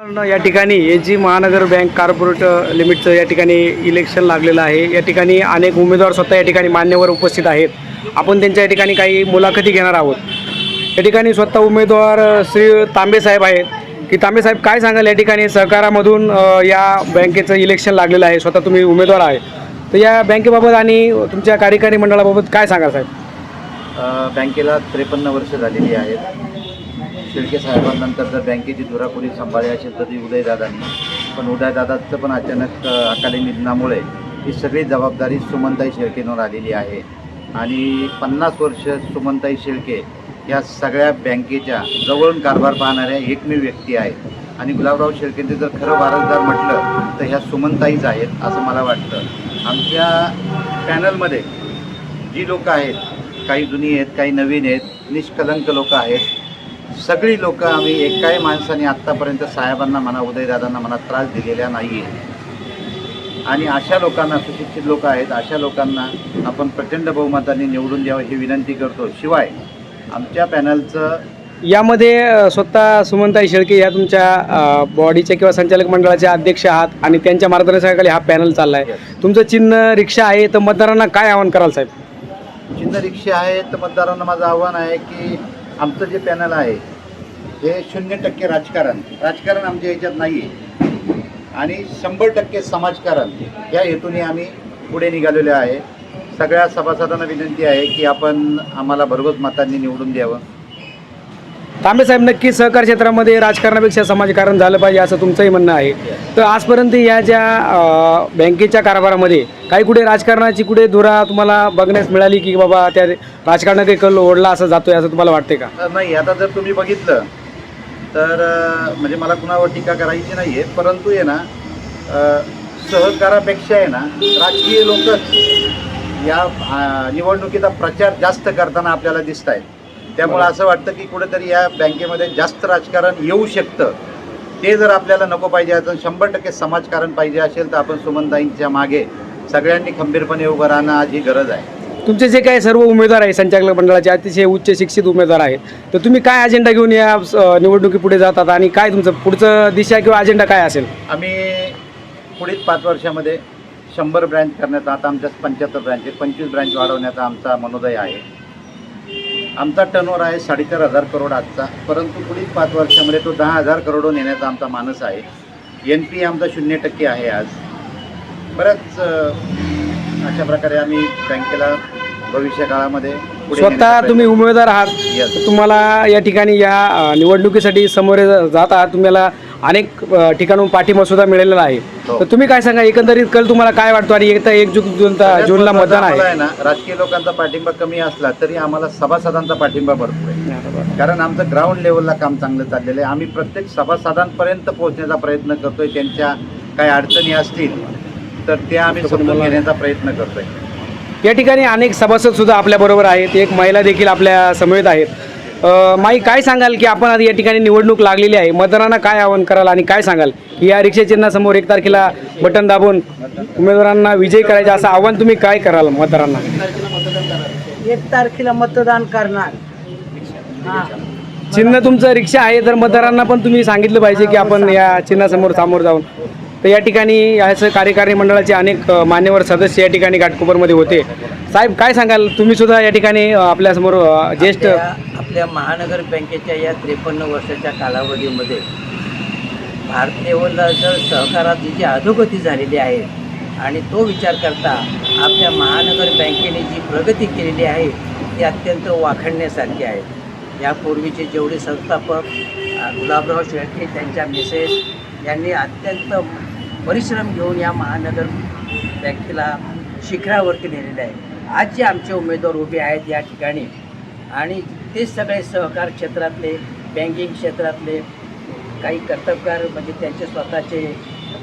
या ठिकाणी H G महानगर बँक कॉर्पोरेट लिमिटचं या ठिकाणी इलेक्शन लागलेलं आहे. या ठिकाणी अनेक उमेदवार स्वतः या ठिकाणी मान्यवर उपस्थित आहेत. आपण त्यांच्या या ठिकाणी काही मुलाखती घेणार आहोत. या ठिकाणी स्वतः उमेदवार श्री तांबे साहेब आहेत. की तांबे साहेब काय सांगाल या ठिकाणी? सहकारामधून या बँकेचं इलेक्शन लागलेलं आहे. स्वतः तुम्ही उमेदवार आहे. तर या बँकेबाबत आणि तुमच्या कार्यकारी मंडळाबाबत काय सांगाल साहेब? बँकेला त्रेपन्न वर्ष झालेली आहेत. शिर्के साहेबांनंतर जर बँकेची धुराखोरी सांभाळली असेल तर ती उदयदादांनी. पण उदयदादाचं पण अचानक अकाली निधनामुळे ही सगळी जबाबदारी सुमनताई शेळकेंवर आलेली आहे. आणि पन्नास वर्ष सुमनताई शेळके या सगळ्या बँकेच्या जवळून कारभार पाहणाऱ्या एकमेव व्यक्ती आहेत. आणि गुलाबराव शेळकेंचे जर खरं वारसदार म्हटलं तर ह्या सुमनताईच आहेत असं मला वाटतं. आमच्या पॅनलमध्ये जी लोकं आहेत काही जुनी आहेत काही नवीन आहेत निष्कलंक लोकं आहेत सगळी लोक आम्ही एकाही माणसाने आत्तापर्यंत साहेबांना म्हणा उदयदादांना म्हणा त्रास दिलेला नाही आहे आणि अशा लोकांना सुशिक्षित लोक आहेत अशा लोकांना आपण प्रचंड बहुमताने निवडून द्यावं ही विनंती करतो. शिवाय आमच्या पॅनलचं यामध्ये स्वतः सुमनताई शेळके या तुमच्या बॉडीच्या किंवा संचालक मंडळाचे अध्यक्ष आहात आणि त्यांच्या मार्गदर्शनाखाली हा पॅनल चालला आहे तुमचं चिन्ह रिक्षा आहे तर मतदारांना काय आवाहन कराल साहेब? चिन्ह रिक्षा आहे तर मतदारांना माझं आव्हान आहे की आमचं जे पॅनल आहे हे शून्य टक्के राजकारण. राजकारण आमच्या याच्यात नाही आहे आणि शंभर टक्के समाजकारण. या हेतूने आम्ही पुढे निघालेलो आहे. सगळ्या सभासदांना विनंती आहे की आपण आम्हाला भरघोस मतांनी निवडून द्यावं. तांबे साहेब नक्की सहकार क्षेत्रामध्ये राजकारणापेक्षा समाजकारण झालं पाहिजे असं तुमचंही म्हणणं आहे. तर आजपर्यंत या ज्या बँकेच्या कारभारामध्ये काही कुठे राजकारणाची कुठे धुरा तुम्हाला बघण्यास मिळाली की बाबा त्या राजकारणात काही कल ओढला असं जातोय असं तुम्हाला वाटते का? तर नाही आता जर तुम्ही बघितलं तर म्हणजे मला कुणावर टीका करायची नाही आहे परंतु आहे ना सहकारापेक्षा आहे ना राजकीय लोकच या निवडणुकीचा प्रचार जास्त करताना आपल्याला दिसत आहेत त्यामुळे असं वाटतं की कुठेतरी या बँकेमध्ये जास्त राजकारण येऊ शकतं. ते जर आपल्याला नको पाहिजे तर शंभर टक्के समाजकारण पाहिजे असेल तर आपण सुमनताईंच्या मागे सगळ्यांनी खंबीरपणे उभं राहणं आज ही गरज आहे. तुमचे जे काही सर्व उमेदवार आहे संचालक मंडळाचे अतिशय उच्च शिक्षित उमेदवार आहेत तर तुम्ही काय अजेंडा घेऊन या अ, निवडणुकीपुढे जातात आणि काय तुमचं पुढचं दिशा किंवा अजेंडा काय असेल? आम्ही पुढील पाच वर्षामध्ये शंभर ब्रँच करण्याचा आता आमच्या पंच्याहत्तर ब्रँच आहे पंचवीस ब्रँच वाढवण्याचा आमचा मनोदय आहे. आमचा टर्नओव्हर आहे साडेचार हजार करोड आजचा. परंतु पुढील पाच वर्षामध्ये तो दहा हजार करोड नेण्याचा आमचा मानस आहे. एन पी आमचा शून्य टक्के आहे आज. बऱ्याच अशा प्रकारे आम्ही बँकेला भविष्य काळामध्ये स्वतः तुम्ही उमेदवार आहात. तुम्हाला या ठिकाणी या निवडणुकीसाठी समोर जात. आहात तुम्हाला अनेक ठिकाणून पाठिंबा सुद्धा मिळालेला आहे. हो. तर तुम्ही काय सांगा एकंदरीत कल तुम्हाला काय वाटतो आणि एक जून जून सगळ्यात जूनला मतदान आहे? ना राजकीय लोकांचा पाठिंबा कमी असला तरी आम्हाला सभासदांचा पाठिंबा भरपूर आहे. कारण आमचं ग्राउंड लेवलला काम चांगलं चाललेलं आहे. आम्ही प्रत्येक सभासदांपर्यंत पोहोचण्याचा प्रयत्न करतोय. त्यांच्या काही अडचणी असतील तर त्या आम्ही समजून घेण्याचा प्रयत्न करतोय. या ठिकाणी अनेक सभासद सुद्धा आपल्याबरोबर आहेत. एक महिला देखील आपल्या समवेत आहेत. माई काय सांगाल की आपण आता या ठिकाणी निवडणूक लागलेली आहे? मतदारांना काय आवाहन कराल आणि काय सांगाल? की या रिक्षा चिन्हासमोर एक तारखेला बटन दाबून उमेदवारांना विजयी करायचं असं आव्हान तुम्ही काय कराल मतदारांना? एक तारखेला मतदान करणार. चिन्ह तुमचं रिक्षा आहे तर मतदारांना पण तुम्ही सांगितलं पाहिजे की आपण या चिन्हासमोर सामोर जाऊन. तर या ठिकाणी याचं कार्यकारी मंडळाचे अनेक मान्यवर सदस्य या ठिकाणी घाटकोपरमध्ये होते. साहेब काय सांगाल? तुम्ही सुद्धा या ठिकाणी आपल्यासमोर ज्येष्ठ आपल्या महानगर बँकेच्या या त्रेपन्न वर्षाच्या कालावधीमध्ये भारत लेवलला जर सहकारात जी अधोगती झालेली आहे आणि तो विचार करता आपल्या महानगर बँकेने जी प्रगती केलेली आहे ती अत्यंत वाखाणण्यासारखी आहे. यापूर्वीचे जेवढे संस्थापक गुलाबराव शेळके त्यांच्या मिसेस यांनी अत्यंत परिश्रम घेऊन या महानगर बँकेला शिखरावरती नेलेलं आहे. आज जे आमचे उमेदवार उभे आहेत या ठिकाणी आणि ते सगळे सहकार क्षेत्रातले बँकिंग क्षेत्रातले काही कर्तबगार म्हणजे त्यांचे स्वतःचे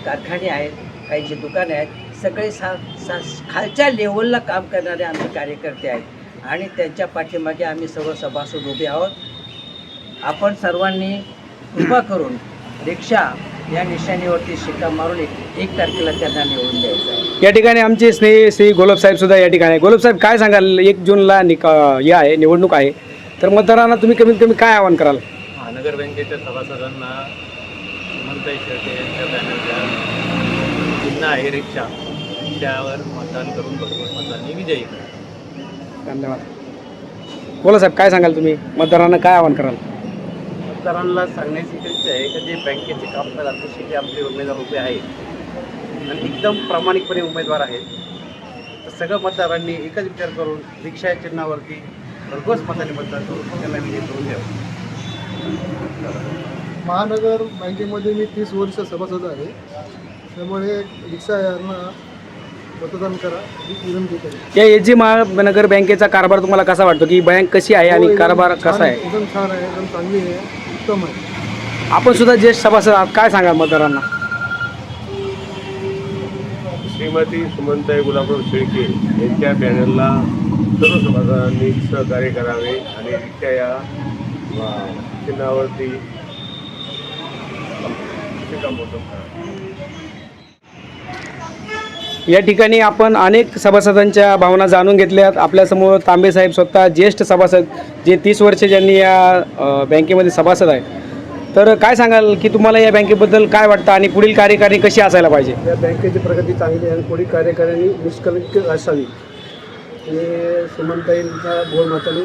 कारखाने आहेत काही जे दुकाने आहेत सगळे सा सा खालच्या लेवलला काम करणारे आमचे कार्यकर्ते आहेत. आणि त्यांच्या पाठीमागे आम्ही सर्व सभासद उभे आहोत. आपण सर्वांनी कृपा करून रिक्षा या निशाणीवरती शिक्का मारून एक एक तारखेला त्यांना निवडून द्यायचं या ठिकाणी आमचे स्नेही श्री गोलबसाहेब सुद्धा या ठिकाणी आहे काय सांगाल? एक जूनला निका हे आहे निवडणूक आहे. तर मतदारांना तुम्ही कमीत कमी काय आवाहन कराल? महानगर बँकेच्या सभासदांना सुमनताई शेळके यांच्या बॅनरच्या चिन्ह आहे रिक्षा. त्यावर मतदान करून भरघोस मतांनी विजयी करा धन्यवाद. बोला साहेब काय सांगाल तुम्ही? मतदारांना काय आवाहन कराल? मतदारांना सांगण्याची इच्छा आहे की जे बँकेचे काम करतात तसे जे आमचे उमेदवार उभे आहेत आणि एकदम प्रामाणिकपणे उमेदवार आहेत तर सगळ्या मतदारांनी एकच विचार करून रिक्षा या चिन्हावरती भरघोस मताने मतदान करून विजयी करून द्यावं महानगर बँकेमध्ये मी तीस वर्ष सभासद आहे. त्यामुळे रिक्षा यांना मतदान करा ही विनंती करेन. या एच जी महानगर बँकेचा कारभार तुम्हाला कसा वाटतो? की बँक कशी आहे हो, आणि एकदम कारभार कसा आहे एकदम छान आहे एकदम चांगली आहे उत्तम आहे. आपण सुद्धा ज्येष्ठ सभासद आहात काय सांगाल मतदारांना? श्रीमती सुमनताई गुलाबराव शेळके यांच्या पॅनलला सर्व समाजांनी सहकार्य करावे आणि रिक्षा या चिन्हावरती या ठिकाणी आपण अनेक सभासदांच्या भावना जाणून घेतल्यात. आपल्यासमोर तांबे साहेब स्वतः ज्येष्ठ सभासद जे तीस वर्ष ज्यांनी या बँकेमध्ये सभासद आहे तर काय सांगाल की तुम्हाला या बँकेबद्दल काय वाटतं आणि पुढील कार्यकारिणी कशी असायला पाहिजे? या बँकेची प्रगती चांगली आहे आणि पुढील कार्यकारिणी निष्कलंक असावी. आणि सुमनताईंच्या बहुमताने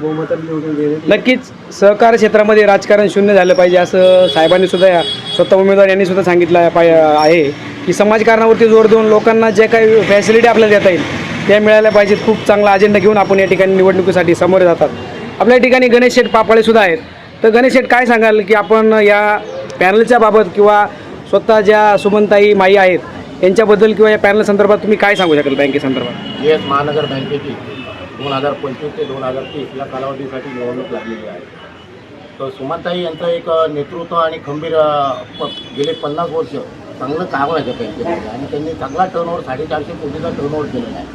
बहुमताने निवडून नक्कीच सहकार क्षेत्रामध्ये राजकारण शून्य झालं पाहिजे असं साहेबांनी सुद्धा या स्वतः उमेदवार यांनी सुद्धा सांगितलं पाय आहे की समाजकारणावरती जोर देऊन लोकांना जे काही फॅसिलिटी आपल्याला देता येईल त्या मिळाल्या पाहिजेत. खूप चांगला अजेंडा घेऊन आपण या ठिकाणी निवडणुकीसाठी समोर जातात. आपल्या ठिकाणी गणेश शेठ पापाळेसुद्धा आहेत. तर गणेश शेठ काय सांगाल की आपण या पॅनलच्या बाबत किंवा स्वतः ज्या सुमनताई माई आहेत यांच्याबद्दल किंवा या पॅनल संदर्भात तुम्ही काय सांगू शकाल बँकेसंदर्भात येस महानगर बँकेची दोन हजार पंचवीस ते दोन हजार तीस या कालावधीसाठी निवडणूक लागलेली आहे. तर सुमनताई यांचं एक नेतृत्व आणि खंबीर अ, प गेले पन्नास वर्ष चांगलं काम आहे त्या बँकेमध्ये आणि त्यांनी चांगला टर्नओव्हर साडेचारशे कोटीचा टर्नओव्हर केलेला आहे.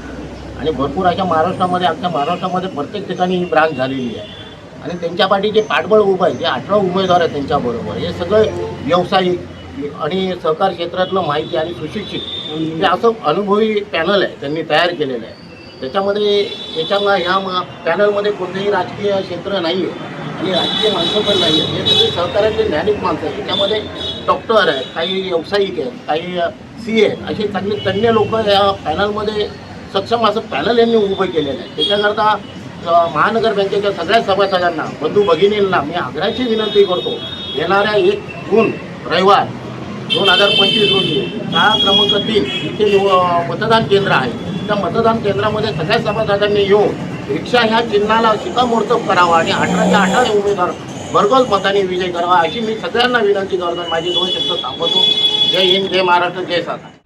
आणि भरपूर अशा महाराष्ट्रामध्ये आमच्या महाराष्ट्रामध्ये प्रत्येक ठिकाणी ही ब्रांच झालेली आहे. आणि त्यांच्या पाठी जे पाठबळ उभं आहे जे अठरा उमेदवार आहेत त्यांच्याबरोबर हे सगळे व्यावसायिक आणि सहकार क्षेत्रातलं माहिती आणि सुशिक्षित हे असं अनुभवी पॅनल आहे त्यांनी तयार केलेलं आहे. त्याच्यामध्ये त्याच्यामुळे ह्या पॅनलमध्ये कोणतेही राजकीय क्षेत्र नाही आहे आणि राजकीय माणसं पण नाही आहेत हे सगळे सहकार्यातले ज्ञानिक माणसं आहेत. त्याच्यामध्ये डॉक्टर आहेत काही व्यावसायिक आहेत काही सी आहेत. असे चांगले तज्ज्ञ लोक या पॅनलमध्ये सक्षम असं पॅनल यांनी उभं केलेलं आहे. त्याच्याकरता महानगर बँकेच्या सगळ्या सभासदांना बंधू भगिनींना मी आग्रहाची विनंती करतो येणाऱ्या एक जून रविवार दोन हजार पंचवीस रोजी शाळा क्रमांक तीन इथे निव- मतदान केंद्र आहे. त्या मतदान केंद्रामध्ये सगळ्या सभासदांनी येऊन रिक्षा ह्या चिन्हाला शिकामोर्तब करावा आणि अठराच्या अठरा उमेदवार भरघोस मताने विजय करावा अशी मी सगळ्यांना विनंती करतो माझी माझे दोन शब्द थांबवतो जय हिंद जय महाराष्ट्र जय सातारा.